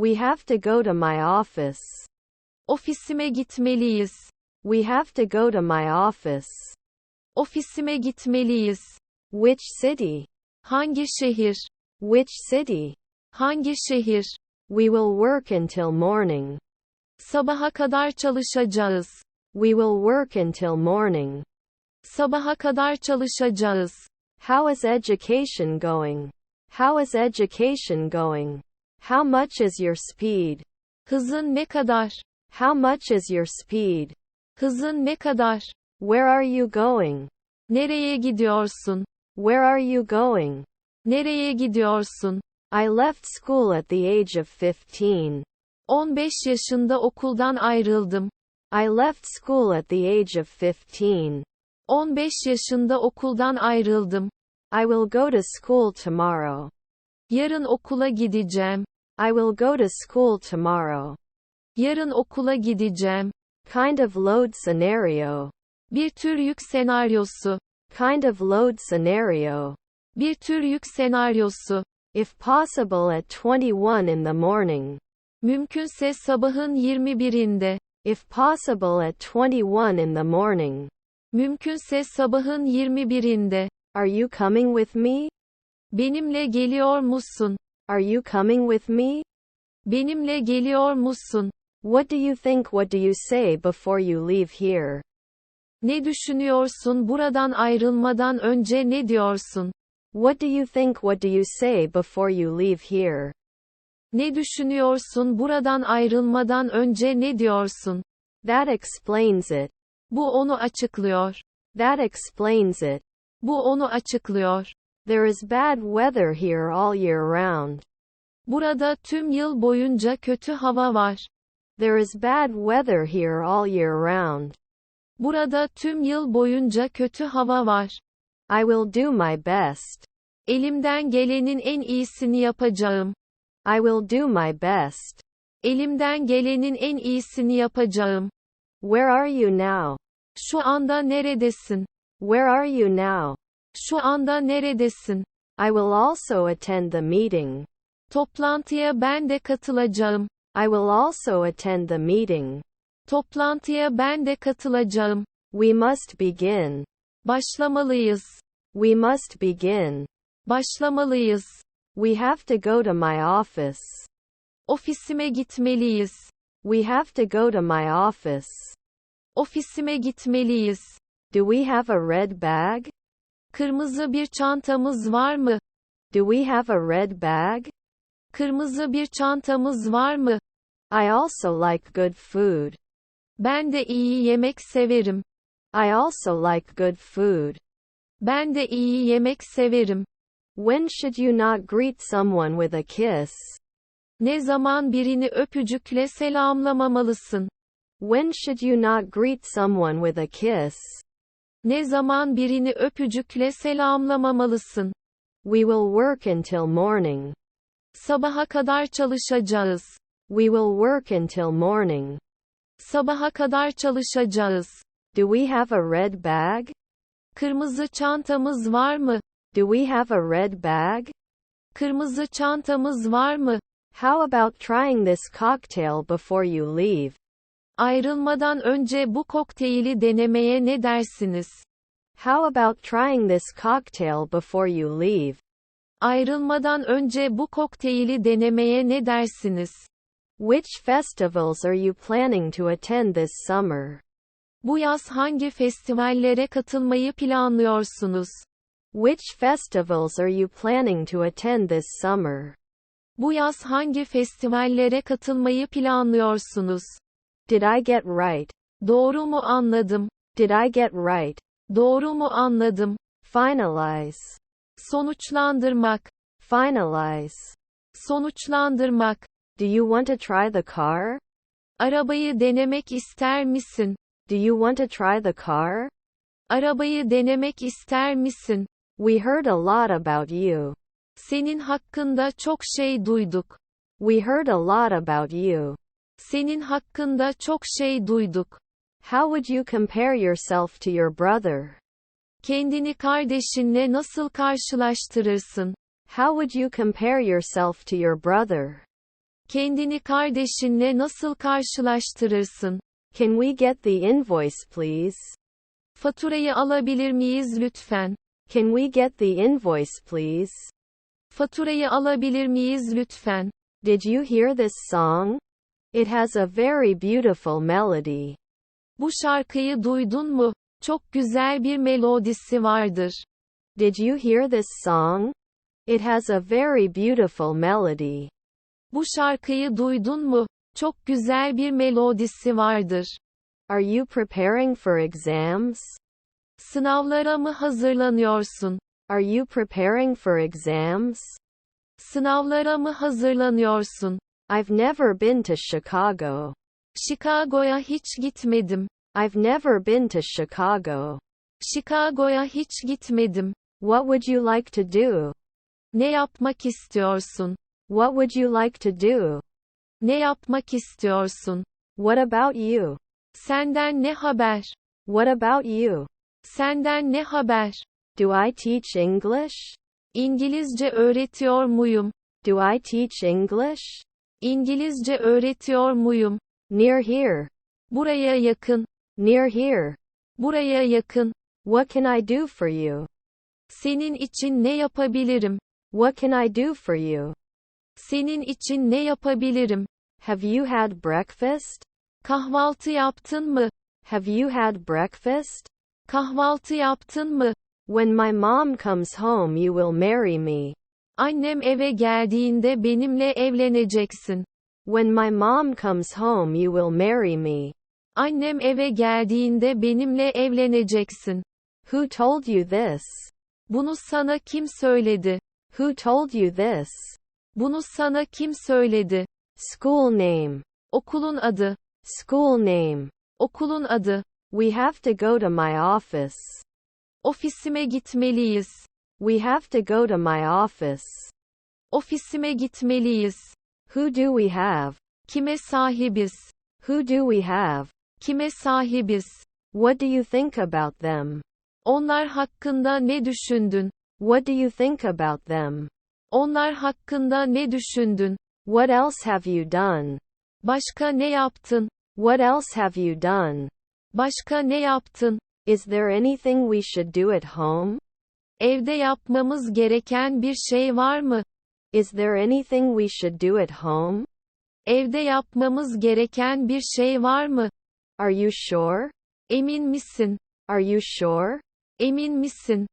We have to go to my office. Ofisime gitmeliyiz. We have to go to my office. Ofisime gitmeliyiz. Which city? Hangi şehir? Which city? Hangi şehir? We will work until morning. Sabaha kadar çalışacağız. We will work until morning. Sabaha kadar çalışacağız. How is education going? How is education going? How much is your speed? Hızın ne kadar? How much is your speed? Hızın ne kadar? Where are you going? Nereye gidiyorsun? Where are you going? Nereye gidiyorsun? I left school at the age of 15. 15 yaşında okuldan ayrıldım. I left school at the age of 15. 15 yaşında okuldan ayrıldım. I will go to school tomorrow. Yarın okula gideceğim. I will go to school tomorrow. Yarın okula gideceğim. Kind of load scenario. Bir tür yük senaryosu. Kind of load scenario. Bir tür yük senaryosu. If possible at 21 in the morning. Mümkünse sabahın 21'inde. If possible at 21 in the morning. Mümkünse sabahın 21'inde. Are you coming with me? Benimle geliyor musun? Are you coming with me? Benimle geliyor musun? What do you think? What do you say before you leave here? Ne düşünüyorsun buradan ayrılmadan önce ne diyorsun? What do you think? What do you say before you leave here? Ne düşünüyorsun buradan ayrılmadan önce ne diyorsun? That explains it. Bu onu açıklıyor. That explains it. Bu onu açıklıyor. There is bad weather here all year round. Burada tüm yıl boyunca kötü hava var. There is bad weather here all year round. Burada tüm yıl boyunca kötü hava var. I will do my best. Elimden gelenin en iyisini yapacağım. I will do my best. Elimden gelenin en iyisini yapacağım. Where are you now? Şu anda neredesin? Where are you now? Şu anda neredesin? I will also attend the meeting. Toplantıya ben de katılacağım. I will also attend the meeting. Toplantıya ben de katılacağım. We must begin. Başlamalıyız. We must begin. Başlamalıyız. We have to go to my office. Ofisime gitmeliyiz. We have to go to my office. Ofisime gitmeliyiz. Do we have a red bag? Kırmızı bir çantamız var mı? Do we have a red bag? Kırmızı bir çantamız var mı? I also like good food. Ben de iyi yemek severim. I also like good food. Ben de iyi yemek severim. When should you not greet someone with a kiss? Ne zaman birini öpücükle selamlamamalısın? When should you not greet someone with a kiss? Ne zaman birini öpücükle selamlamamalısın? We will work until morning. Sabaha kadar çalışacağız. We will work until morning. Sabaha kadar çalışacağız. Do we have a red bag? Kırmızı çantamız var mı? Do we have a red bag? Kırmızı çantamız var mı? How about trying this cocktail before you leave? Ayrılmadan önce bu kokteyli denemeye ne dersiniz? How about trying this cocktail before you leave? Ayrılmadan önce bu kokteyli denemeye ne dersiniz? Which festivals are you planning to attend this summer? Bu yaz hangi festivallere katılmayı planlıyorsunuz? Which festivals are you planning to attend this summer? Bu yaz hangi festivallere katılmayı planlıyorsunuz? Did I get right? Doğru mu anladım? Did I get right? Doğru mu anladım? Finalize. Sonuçlandırmak. Finalize. Sonuçlandırmak. Do you want to try the car? Arabayı denemek ister misin? Do you want to try the car? Arabayı denemek ister misin? We heard a lot about you. Senin hakkında çok şey duyduk. We heard a lot about you. Senin hakkında çok şey duyduk. How would you compare yourself to your brother? Kendini kardeşinle nasıl karşılaştırırsın? How would you compare yourself to your brother? Kendini kardeşinle nasıl karşılaştırırsın? Can we get the invoice please? Faturayı alabilir miyiz lütfen? Can we get the invoice please? Faturayı alabilir miyiz lütfen? Did you hear this song? It has a very beautiful melody. Bu şarkıyı duydun mu? Çok güzel bir melodisi vardır. Did you hear this song? It has a very beautiful melody. Bu şarkıyı duydun mu? Çok güzel bir melodisi vardır. Are you preparing for exams? Sınavlara mı hazırlanıyorsun? Are you preparing for exams? Sınavlara mı hazırlanıyorsun? I've never been to Chicago. Chicago'ya hiç gitmedim. I've never been to Chicago. Chicago'ya hiç gitmedim. What would you like to do? Ne yapmak istiyorsun? What would you like to do? Ne yapmak istiyorsun? What about you? Senden ne haber? What about you? Senden ne haber? Do I teach English? İngilizce öğretiyor muyum? Do I teach English? İngilizce öğretiyor muyum? Near here. Buraya yakın. Near here. Buraya yakın. What can I do for you? Senin için ne yapabilirim? What can I do for you? Senin için ne yapabilirim? Have you had breakfast? Kahvaltı yaptın mı? Have you had breakfast? Kahvaltı yaptın mı? When my mom comes home, you will marry me. Annem eve geldiğinde benimle evleneceksin. When my mom comes home, you will marry me. Annem eve geldiğinde benimle evleneceksin. Who told you this? Bunu sana kim söyledi? Who told you this? Bunu sana kim söyledi? School name. Okulun adı. School name. Okulun adı. We have to go to my office. Ofisime gitmeliyiz. We have to go to my office. Ofisime gitmeliyiz. Who do we have? Kime sahibiz? Who do we have? Kime sahibiz? What do you think about them? Onlar hakkında ne düşündün? What do you think about them? Onlar hakkında ne düşündün? What else have you done? Başka ne yaptın? What else have you done? Başka ne yaptın? Is there anything we should do at home? Evde yapmamız gereken bir şey var mı? Is there anything we should do at home? Evde yapmamız gereken bir şey var mı? Are you sure? Emin misin? Are you sure? Emin misin?